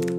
Hi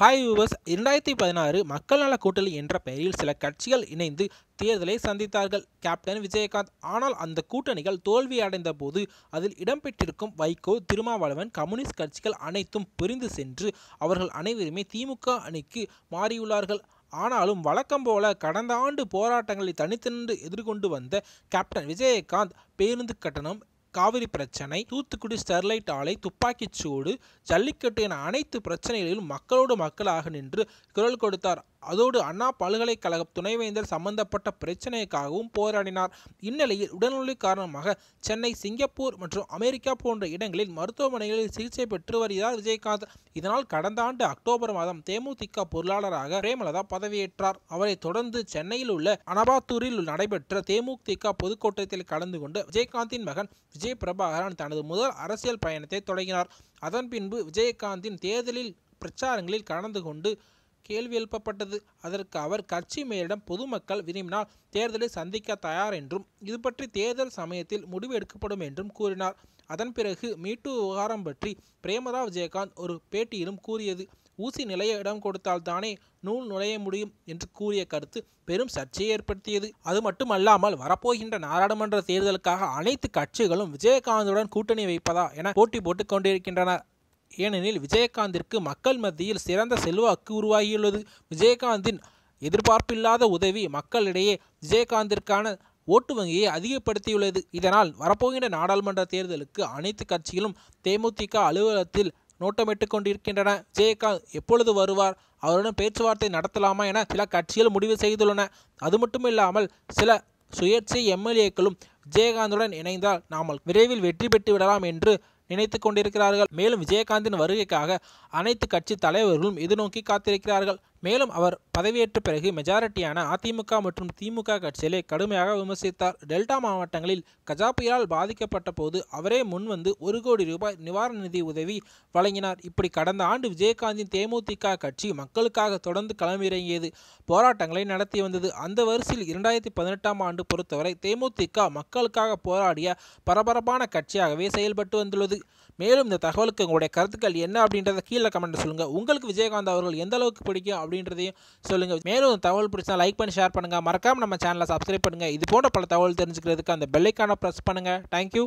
viewers இரண்டாயிரத்தி பதினாறு மக்கள் நல கூட்டணி என்ற பெயரில் சில கட்சிகள் இணைந்து தேர்தலை சந்தித்தார்கள். கேப்டன் விஜயகாந்த் ஆனால் அந்த கூட்டணிகள் தோல்வி அடைந்த போது அதில் இடம்பெற்றிருக்கும் வைகோ திருமாவளவன் கம்யூனிஸ்ட் கட்சிகள் அனைத்தும் பிரிந்து சென்று அவர்கள் அனைவருமே திமுக அணிக்கு மாறியுள்ளார்கள். ஆனாலும் வழக்கம் போல கடந்த ஆண்டு போராட்டங்களை தனித்தின்று எதிர்கொண்டு வந்த கேப்டன் விஜயகாந்த் பேருந்து கட்டணம் காவிரி பிரச்சனை தூத்துக்குடி ஸ்டெர்லைட் ஆலை துப்பாக்கிச் சூடு ஜல்லிக்கட்டு என அனைத்து பிரச்சனைகளிலும் மக்களோடு மக்களாக நின்று குரல் கொடுத்தார். அதோடு அண்ணா பல்கலைக்கழக துணைவேந்தர் சம்பந்தப்பட்ட பிரச்சனைக்காகவும் போராடினார். இந்நிலையில் உடல்நிலை காரணமாக சென்னை சிங்கப்பூர் மற்றும் அமெரிக்கா போன்ற இடங்களில் மருத்துவமனைகளில் சிகிச்சை பெற்று வருகிறார் விஜயகாந்த். இதனால் கடந்த ஆண்டு அக்டோபர் மாதம் தேமுதிக பொருளாளராக பிரேமலதா பதவியேற்றார். அவரை தொடர்ந்து சென்னையில் உள்ள அனபாத்தூரில் நடைபெற்ற தேமுதிக பொதுக்கூட்டத்தில் கலந்து கொண்டு விஜயகாந்தின் மகன் விஜய் பிரபாகரன் தனது முதல் அரசியல் பயணத்தை தொடங்கினார். அதன் பின்பு விஜயகாந்தின் தேர்தலில் பிரச்சாரங்களில் கலந்து கொண்டு கேள்வி எழுப்பப்பட்டது. அதற்கு அவர் கட்சி மேலிடம் பொதுமக்கள் விரும்பினால் தேர்தலை சந்திக்க தயார் என்றும் இது பற்றி தேர்தல் சமயத்தில் முடிவு எடுக்கப்படும் என்றும் கூறினார். அதன் பிறகு மீட்டு விவகாரம் பற்றி பிரேமதா விஜயகாந்த் ஒரு பேட்டியிலும் கூறியது ஊசி நிலைய இடம் கொடுத்தால் தானே நூல் நுழைய முடியும் என்று கூறிய கருத்து பெரும் சர்ச்சையை ஏற்படுத்தியது. அது மட்டுமல்லாமல் வரப்போகின்ற நாடாளுமன்ற தேர்தலுக்காக அனைத்து கட்சிகளும் விஜயகாந்துடன் கூட்டணி வைப்பதா என போட்டி போட்டுக் கொண்டிருக்கின்றன ஏனெனில் விஜயகாந்திற்கு மக்கள் மத்தியில் சிறந்த செல்வாக்கு உருவாகியுள்ளது. விஜயகாந்தின் எதிர்பார்ப்பில்லாத உதவி மக்களிடையே விஜயகாந்திற்கான ஓட்டு வங்கியை அதிகப்படுத்தியுள்ளது. இதனால் வரப்போகின்ற நாடாளுமன்ற தேர்தலுக்கு அனைத்து கட்சிகளும் தேமுதிக அலுவலகத்தில் நோட்டமிட்டு கொண்டிருக்கின்றன. விஜயகாந்த் எப்பொழுது வருவார்? அவருடன் பேச்சுவார்த்தை நடத்தலாமா என சில கட்சிகள் முடிவு செய்துள்ளன. அது மட்டும் இல்லாமல் சில சுயேட்சை எம்எல்ஏக்களும் விஜயகாந்துடன் இணைந்தால் நாமல் விரைவில் வெற்றி பெற்று விடலாம் என்று நினைத்து கொண்டிருக்கிறார்கள் மேலும் விஜயகாந்தின் வருகைக்காக அனைத்து கட்சி தலைவர்களும் எதிர்நோக்கி காத்திருக்கிறார்கள். மேலும் அவர் பதவியேற்ற பிறகு மெஜாரிட்டியான அதிமுக மற்றும் திமுக கட்சிகளை கடுமையாக விமர்சித்தார். டெல்டா மாவட்டங்களில் கஜா புயலால் பாதிக்கப்பட்ட போது அவரே முன்வந்து ஒரு கோடி ரூபாய் நிவாரண நிதி உதவி வழங்கினார். இப்படி கடந்த ஆண்டு விஜயகாந்தின் தேமுதிக கட்சி மக்களுக்காக தொடர்ந்து களமிறங்கியது. போராட்டங்களை நடத்தி வந்தது. அந்த வரிசையில் இரண்டாயிரத்தி பதினெட்டாம் ஆண்டு பொறுத்தவரை தேமுதிக மக்களுக்காக போராடிய பரபரப்பான கட்சியாகவே செயல்பட்டு வந்துள்ளது. மேலும் இந்த தகவலுக்கு உங்களுடைய கருத்துக்கள் என்ன அப்படின்றத கீழே கமெண்ட் சொல்லுங்கள் உங்களுக்கு விஜயகாந்த் அவர்கள் எந்த அளவுக்கு பிடிக்கும் அப்படின்றதையும் சொல்லுங்கள் மேலும் இந்த தகவல் பிடிச்சா லைக் பண்ணி ஷேர் பண்ணுங்கள் மறக்காமல் நம்ம சேனலை சப்ஸ்கிரைப் பண்ணுங்க. இது போன்ற பல தகவல் தெரிஞ்சுக்கிறதுக்கு அந்த பெல்லைக்கான ப்ரெஸ் பண்ணுங்கள் தேங்க்யூ